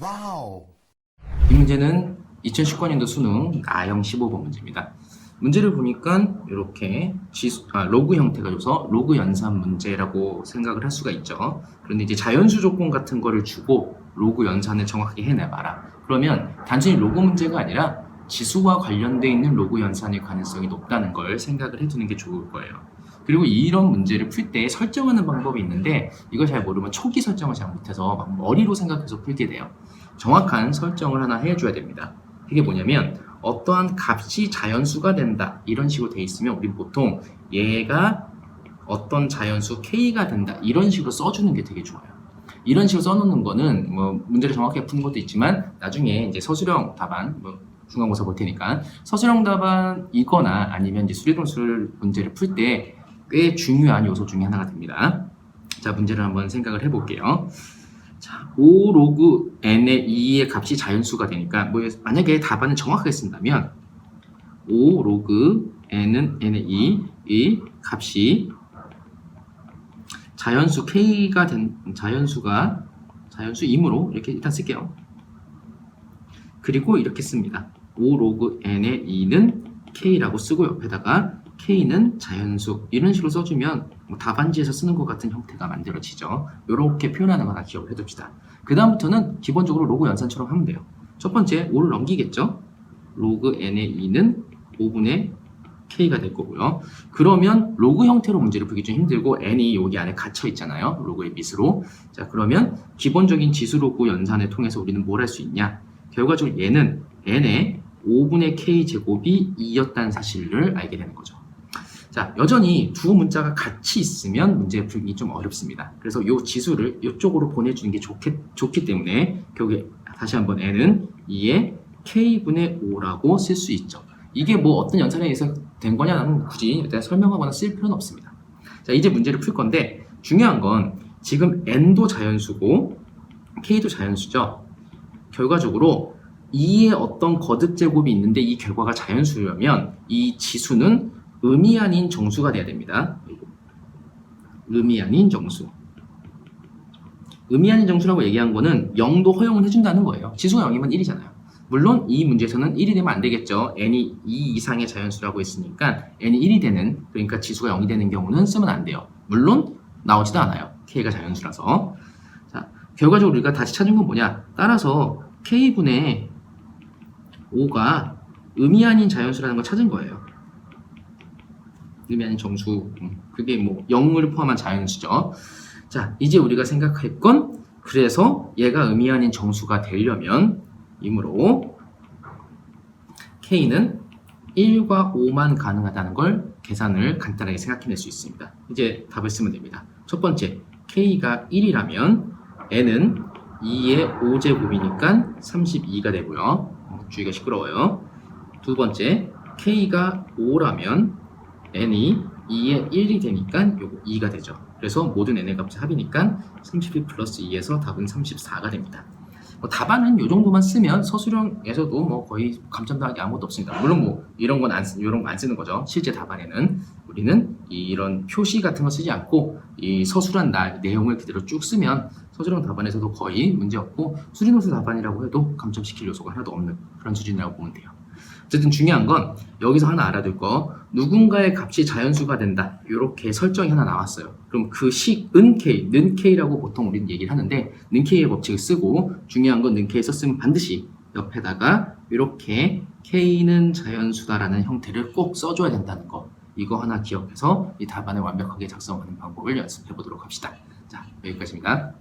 와우. 이 문제는 2019년도 수능 A형 15번 문제입니다. 문제를 보니까 이렇게 지수, 아, 로그 형태가 줘서 로그 연산 문제라고 생각을 할 수가 있죠. 그런데 이제 자연수 조건 같은 거를 주고 로그 연산을 정확하게 해내봐라. 그러면 단순히 로그 문제가 아니라 지수와 관련돼 있는 로그 연산의 가능성이 높다는 걸 생각을 해두는 게 좋을 거예요. 그리고 이런 문제를 풀 때 설정하는 방법이 있는데 이걸 잘 모르면 초기 설정을 잘 못해서 막 머리로 생각해서 풀게 돼요. 정확한 설정을 하나 해줘야 됩니다. 이게 뭐냐면 어떠한 값이 자연수가 된다 이런 식으로 돼 있으면 우리 보통 얘가 어떤 자연수 k가 된다 이런 식으로 써주는 게 되게 좋아요. 이런 식으로 써놓는 거는 뭐 문제를 정확하게 푸는 것도 있지만 나중에 이제 서술형 답안 뭐 중간고사 볼 테니까 서술형 답안이거나 아니면 이제 수리동술 문제를 풀 때 꽤 중요한 요소 중에 하나가 됩니다. 자 문제를 한번 생각을 해볼게요. 자, 5 로그 n의 2의 값이 자연수가 되니까 뭐 만약에 답안을 정확하게 쓴다면 5 로그 n은 n의 2의 값이 자연수 k가 된 자연수가 자연수이므로 이렇게 일단 쓸게요. 그리고 이렇게 씁니다. 5 로그 n의 2는 k라고 쓰고 옆에다가 k는 자연수 이런 식으로 써주면 뭐 답안지에서 쓰는 것 같은 형태가 만들어지죠. 이렇게 표현하는 거 하나 기억을 해둡시다. 그 다음부터는 기본적으로 로그 연산처럼 하면 돼요. 첫 번째 5를 넘기겠죠. 로그 n의 2는 5분의 k가 될 거고요. 그러면 로그 형태로 문제를 풀기 좀 힘들고 n이 여기 안에 갇혀 있잖아요. 로그의 밑으로. 자 그러면 기본적인 지수 로그 연산을 통해서 우리는 뭘 할 수 있냐? 결과적으로 얘는 n의 5분의 k 제곱이 2였다는 사실을 알게 되는 거죠. 자, 여전히 두 문자가 같이 있으면 문제 풀기 좀 어렵습니다. 그래서 이 지수를 이쪽으로 보내주는 게 좋기, 좋기 때문에 결국에 다시 한번 n은 2의 k분의 5라고 쓸 수 있죠. 이게 뭐 어떤 연산에 의해서 된 거냐는 굳이 일단 설명하거나 쓸 필요는 없습니다. 자, 이제 문제를 풀 건데 중요한 건 지금 n도 자연수고 k도 자연수죠. 결과적으로 2의 어떤 거듭 제곱이 있는데 이 결과가 자연수라면 이 지수는 음이 아닌 정수가 돼야 됩니다. 음이 아닌 정수. 음이 아닌 정수라고 얘기한 거는 0도 허용을 해준다는 거예요. 지수가 0이면 1이잖아요. 물론 이 문제에서는 1이 되면 안 되겠죠. n이 2 이상의 자연수라고 했으니까 n이 1이 되는 그러니까 지수가 0이 되는 경우는 쓰면 안 돼요. 물론 나오지도 않아요. k가 자연수라서. 자, 결과적으로 우리가 다시 찾은 건 뭐냐? 따라서 k분의 5가 음이 아닌 자연수라는 걸 찾은 거예요. 음이 아닌 정수. 음, 그게 뭐 0을 포함한 자연수죠. 자, 이제 우리가 생각할 건 그래서 얘가 음이 아닌 정수가 되려면 이므로 k는 1과 5만 가능하다는 걸 계산을 간단하게 생각해낼 수 있습니다. 이제 답을 쓰면 됩니다. 첫 번째, k가 1이라면 n은 2의 5제곱이니까 32가 되고요. 어, 주의가 시끄러워요. 두 번째, k가 5라면 n이 2의 1이 되니까 요거 2가 되죠. 그래서 모든 n의 값의 합이니까 32 플러스 2에서 답은 34가 됩니다. 뭐 답안은 요 정도만 쓰면 서술형에서도 뭐 거의 감점당하기 아무것도 없습니다. 물론 뭐 이런 건안 이런 거 안 쓰는 거죠. 실제 답안에는 우리는 이런 표시 같은 거 쓰지 않고 이 서술한 날 내용을 그대로 쭉 쓰면 서술형 답안에서도 거의 문제 없고 수리노수 답안이라고 해도 감점시킬 요소가 하나도 없는 그런 수준이라고 보면 돼요. 어쨌든 중요한 건 여기서 하나 알아둘 거. 누군가의 값이 자연수가 된다. 이렇게 설정이 하나 나왔어요. 그럼 그 식 은 k, 는 k라고 보통 우리는 얘기를 하는데 는 k의 법칙을 쓰고 중요한 건 는 k 썼으면 반드시 옆에다가 이렇게 k는 자연수다라는 형태를 꼭 써줘야 된다는 거 이거 하나 기억해서 이 답안을 완벽하게 작성하는 방법을 연습해 보도록 합시다. 자 여기까지입니다